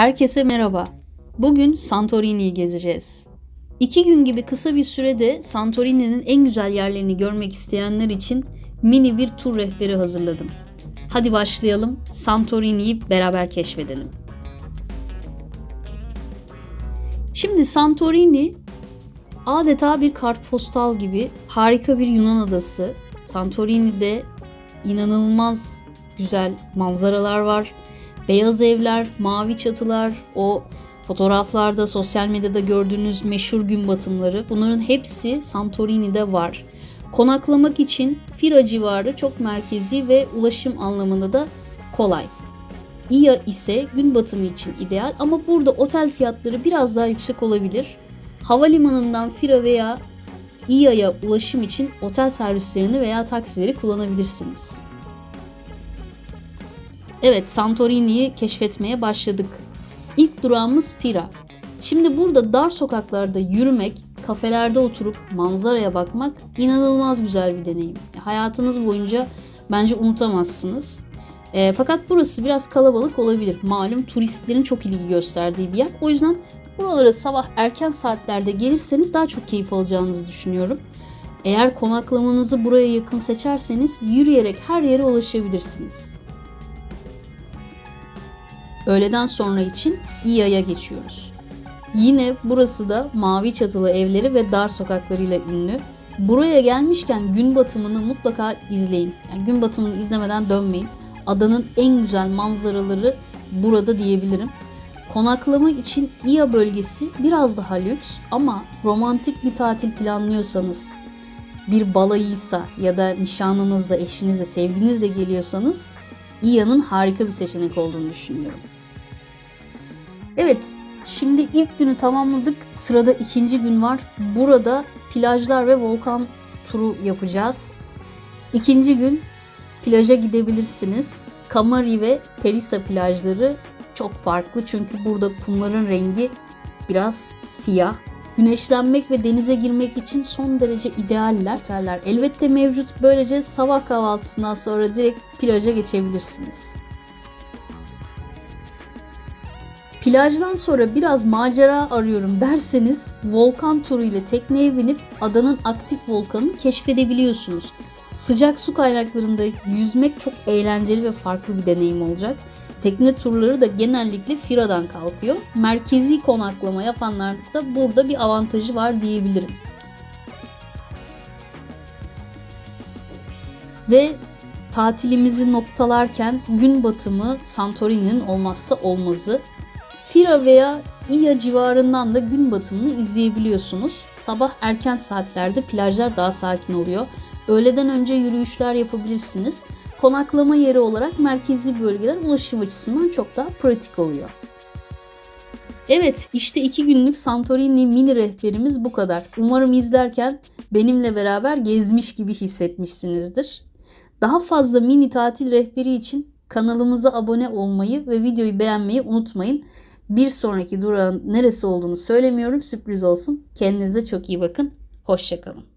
Herkese merhaba. Bugün Santorini'yi gezeceğiz. İki gün gibi kısa bir sürede Santorini'nin en güzel yerlerini görmek isteyenler için mini bir tur rehberi hazırladım. Hadi başlayalım, Santorini'yi beraber keşfedelim. Şimdi Santorini adeta bir kartpostal gibi harika bir Yunan adası. Santorini'de inanılmaz güzel manzaralar var. Beyaz evler, mavi çatılar, o fotoğraflarda, sosyal medyada gördüğünüz meşhur gün batımları bunların hepsi Santorini'de var. Konaklamak için Fira civarı çok merkezi ve ulaşım anlamında da kolay. İya ise gün batımı için ideal ama burada otel fiyatları biraz daha yüksek olabilir. Havalimanından Fira veya İya'ya ulaşım için otel servislerini veya taksileri kullanabilirsiniz. Evet, Santorini'yi keşfetmeye başladık. İlk durağımız Fira. Şimdi burada dar sokaklarda yürümek, kafelerde oturup manzaraya bakmak inanılmaz güzel bir deneyim. Hayatınız boyunca bence unutamazsınız. E, fakat burası biraz kalabalık olabilir. Malum turistlerin çok ilgi gösterdiği bir yer. O yüzden buralara sabah erken saatlerde gelirseniz daha çok keyif alacağınızı düşünüyorum. Eğer konaklamanızı buraya yakın seçerseniz yürüyerek her yere ulaşabilirsiniz. Öğleden sonra için İya'ya geçiyoruz. Yine burası da mavi çatılı evleri ve dar sokaklarıyla ünlü. Buraya gelmişken gün batımını mutlaka izleyin. Yani gün batımını izlemeden dönmeyin. Adanın en güzel manzaraları burada diyebilirim. Konaklama için İya bölgesi biraz daha lüks ama romantik bir tatil planlıyorsanız, bir balayıysa ya da nişanlınızla, eşinizle, sevginizle geliyorsanız İya'nın harika bir seçenek olduğunu düşünüyorum. Evet, şimdi ilk günü tamamladık. Sırada ikinci gün var. Burada plajlar ve volkan turu yapacağız. İkinci gün plaja gidebilirsiniz. Kamari ve Perisa plajları çok farklı çünkü burada kumların rengi biraz siyah. Güneşlenmek ve denize girmek için son derece idealler. Elbette mevcut. Böylece sabah kahvaltısından sonra direkt plaja geçebilirsiniz. Plajdan sonra biraz macera arıyorum derseniz volkan turu ile tekneye binip adanın aktif volkanını keşfedebiliyorsunuz. Sıcak su kaynaklarında yüzmek çok eğlenceli ve farklı bir deneyim olacak. Tekne turları da genellikle Fira'dan kalkıyor. Merkezi konaklama yapanlar da burada bir avantajı var diyebilirim. Ve tatilimizi noktalarken gün batımı Santorini'nin olmazsa olmazı. Fira veya İya civarından da gün batımını izleyebiliyorsunuz. Sabah erken saatlerde plajlar daha sakin oluyor. Öğleden önce yürüyüşler yapabilirsiniz. Konaklama yeri olarak merkezi bölgeler ulaşım açısından çok daha pratik oluyor. Evet işte iki günlük Santorini mini rehberimiz bu kadar. Umarım izlerken benimle beraber gezmiş gibi hissetmişsinizdir. Daha fazla mini tatil rehberi için kanalımıza abone olmayı ve videoyu beğenmeyi unutmayın. Bir sonraki durağın neresi olduğunu söylemiyorum sürpriz olsun. Kendinize çok iyi bakın. Hoşçakalın.